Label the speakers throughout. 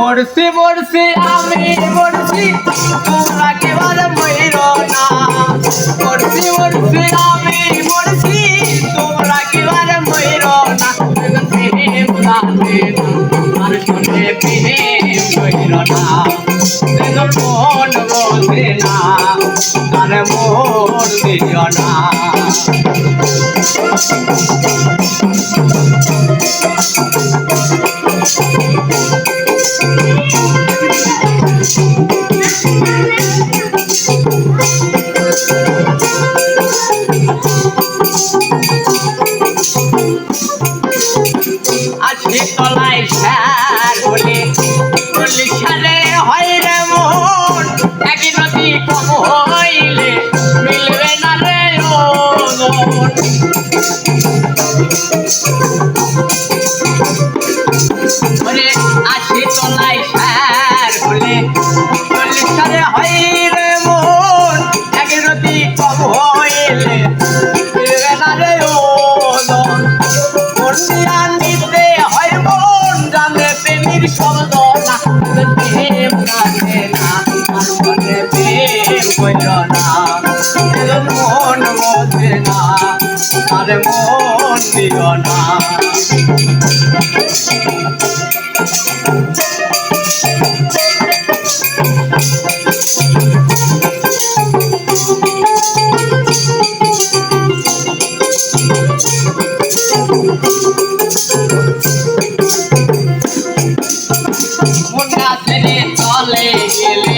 Speaker 1: মরছি মরছি, আমি মরছি। তোমরা কেবল মইর না? মরছি মরছি, আমি মরছি। তোমরা কেবল মইর না? প্রেম রাধে আর শুনে প্রেম মইর না। মন বোঝে না তার মন দিও না। বলে, আসি তলায় স্যার বলে বললি সারে হয় রে মন একই কম হইলে না রে ও নিতে হয় মন, জানে প্রেমের শব্দ না প্রেম কাটে না মনে প্রেম কইল না মন বোঝে না। আর মন দিও না। চলে গেলে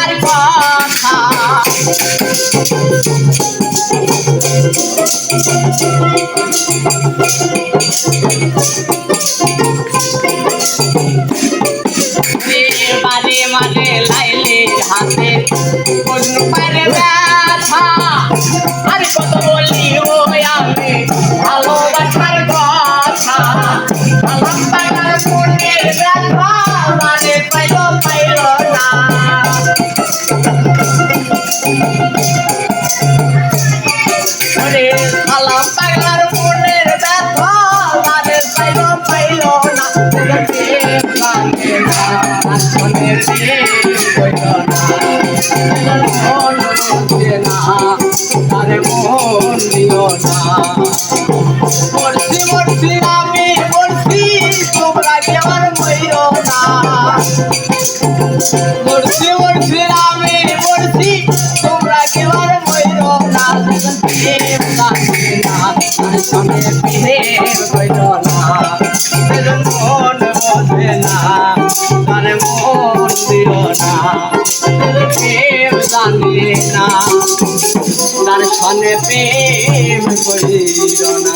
Speaker 1: আর কত বলিব আমি ভালোবাসার কথা। ভালোবাসার মনের ব্যথা মানে পাইল পাইল না। সালাম পাগলার মনের ব্যথা মানে পাইল পাইল না। মনের প্রেম কইল না। মরছি মরছি আমি মরছি তোমরা কি আমার মইও না। মরছি মরছি আমি মরছি তোমরা কি আমার মইও না। প্রেম না সঙ্গে প্রেম কইল না। মন বোঝে না তার মন দিও না। প্রেম জানে না। সনে প্রেম করিল না।